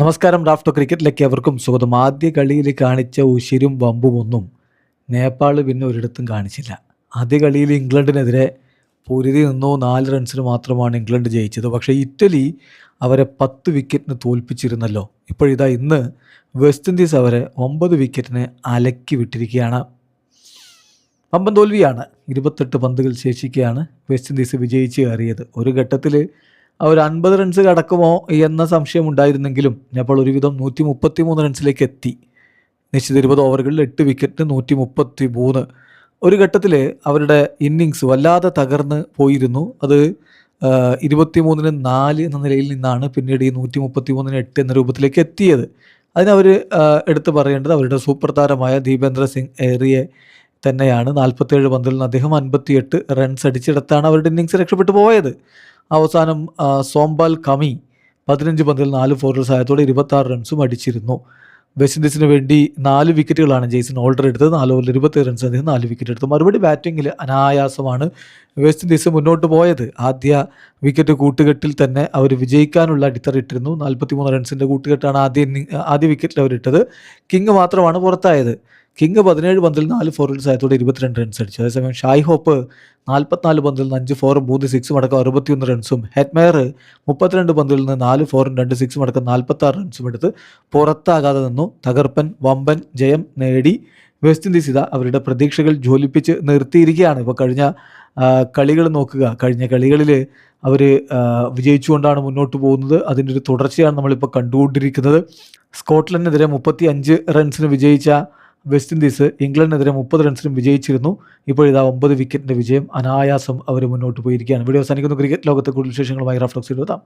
നമസ്കാരം റാഫ്റ്റോ ക്രിക്കറ്റിലേക്ക് അവർക്കും സ്വാഗതം. ആദ്യ കളിയിൽ കാണിച്ച ഉശിരും വമ്പും ഒന്നും നേപ്പാൾ പിന്നെ ഒരിടത്തും കാണിച്ചില്ല. ആദ്യ കളിയിൽ ഇംഗ്ലണ്ടിനെതിരെ പൊരുതി നിന്നു. നാല് റൺസിന് മാത്രമാണ് ഇംഗ്ലണ്ട് ജയിച്ചത്. പക്ഷേ ഇറ്റലി അവരെ പത്ത് വിക്കറ്റിന് തോൽപ്പിച്ചിരുന്നല്ലോ. ഇപ്പോഴിതാ ഇന്ന് വെസ്റ്റ് ഇൻഡീസ് അവരെ ഒമ്പത് വിക്കറ്റിന് അലക്കി വിട്ടിരിക്കുകയാണ്. പമ്പൻ തോൽവിയാണ്. ഇരുപത്തെട്ട് പന്തുകൾ ശേഷിക്കുകയാണ് വെസ്റ്റ് ഇൻഡീസ് വിജയിച്ച് കയറിയത്. ഒരു ഘട്ടത്തിൽ അവർ അൻപത് റൺസ് കടക്കുമോ എന്ന സംശയം ഉണ്ടായിരുന്നെങ്കിലും നേപ്പാൾ ഒരുവിധം നൂറ്റി മുപ്പത്തി മൂന്ന് റൺസിലേക്ക് എത്തി. നിശ്ചിത ഇരുപത് ഓവറുകളിൽ എട്ട് വിക്കറ്റ് നൂറ്റി മുപ്പത്തി മൂന്ന് ഒരു ഘട്ടത്തിൽ അവരുടെ ഇന്നിങ്സ് വല്ലാതെ തകർന്ന് പോയിരുന്നു. അത് ഇരുപത്തി മൂന്നിന് നാല് എന്ന നിലയിൽ നിന്നാണ് പിന്നീട് ഈ നൂറ്റി മുപ്പത്തി മൂന്നിന് എട്ട് എന്ന രൂപത്തിലേക്ക് എത്തിയത്. അതിനവർ എടുത്തു പറയേണ്ടത് അവരുടെ സൂപ്പർ താരമായ ദീപേന്ദ്ര സിംഗ് ഏറിയെ തന്നെയാണ്. നാൽപ്പത്തേഴ് പന്തിൽ നിന്ന് അദ്ദേഹം അൻപത്തിയെട്ട് റൺസ് അടിച്ചെടുത്താണ് അവരുടെ ഇന്നിങ്സ് രക്ഷപ്പെട്ടു പോയത്. അവസാനം സോംബാൽ കമി പതിനഞ്ച് പന്തിൽ നാല് ഫോറിൽ സഹായത്തോടെ ഇരുപത്താറ് റൺസും അടിച്ചിരുന്നു. വെസ്റ്റ് ഇൻഡീസിന് വേണ്ടി നാല് വിക്കറ്റുകളാണ് ജെയ്സൺ ഓൾഡർ എടുത്തത്. നാല് ഓവറിൽ ഇരുപത്തേഴ് റൺസ് അദ്ദേഹം നാല് വിക്കറ്റ് എടുത്തു. മറുപടി ബാറ്റിങ്ങിൽ അനായാസമാണ് വെസ്റ്റ് ഇൻഡീസ് മുന്നോട്ട് പോയത്. ആദ്യ വിക്കറ്റ് കൂട്ടുകെട്ടിൽ തന്നെ അവർ വിജയിക്കാനുള്ള അടിത്തറയിട്ടിരുന്നു. നാൽപ്പത്തി മൂന്ന് റൺസിന്റെ കൂട്ടുകെട്ടാണ് ആദ്യ ആദ്യ വിക്കറ്റിൽ അവരിട്ടത്. കിങ് മാത്രമാണ് പുറത്തായത്. കിങ് പതിനേഴ് പന്തിൽ നാല് ഫോറുകൾ സഹായത്തോടെ ഇരുപത്തിരണ്ട് റൺസ് അടിച്ചു. അതേസമയം ഷായ് ഹോപ്പ് നാൽപ്പത്തിനാല് പന്തിൽ നിന്ന് അഞ്ച് ഫോറും മൂന്ന് സിക്സും അടക്കം അറുപത്തിയൊന്ന് റൺസും ഹെറ്റ്മെയർ മുപ്പത്തിരണ്ട് പന്തിൽ നിന്ന് നാല് ഫോറും രണ്ട് സിക്സും അടക്കം നാൽപ്പത്താറ് റൺസും എടുത്ത് പുറത്താകാതെ നിന്നു. തകർപ്പൻ വമ്പൻ ജയം നേടി വെസ്റ്റ് ഇൻഡീസ് ഇതാ അവരുടെ പ്രതീക്ഷകൾ ജ്വലിപ്പിച്ച് നിർത്തിയിരിക്കുകയാണ്. ഇപ്പോൾ കഴിഞ്ഞ കളികൾ നോക്കുക. കഴിഞ്ഞ കളികളിൽ അവർ വിജയിച്ചുകൊണ്ടാണ് മുന്നോട്ട് പോകുന്നത്. അതിന്റെ ഒരു തുടർച്ചയാണ് നമ്മളിപ്പോൾ കണ്ടുകൊണ്ടിരിക്കുന്നത്. സ്കോട്ട്ലൻഡിനെതിരെ മുപ്പത്തി അഞ്ച് റൺസിന് വിജയിച്ച വെസ്റ്റ് ഇൻഡീസ് ഇംഗ്ലണ്ടിനെതിരെ മുപ്പത് റൺസിനും വിജയിച്ചിരുന്നു. ഇപ്പോൾ ഇതാ ഒമ്പത് വിക്കറ്റിന്റെ വിജയം. അനായാസം അവർ മുന്നോട്ട് പോയിരിക്കുകയാണ്. വീഡിയോ അവസാനിക്കുന്നു. ക്രിക്കറ്റ് ലോകത്തെ കൂടുതൽ വിശേഷങ്ങളുമായി റഫ്ലക്സ് എഴുതാം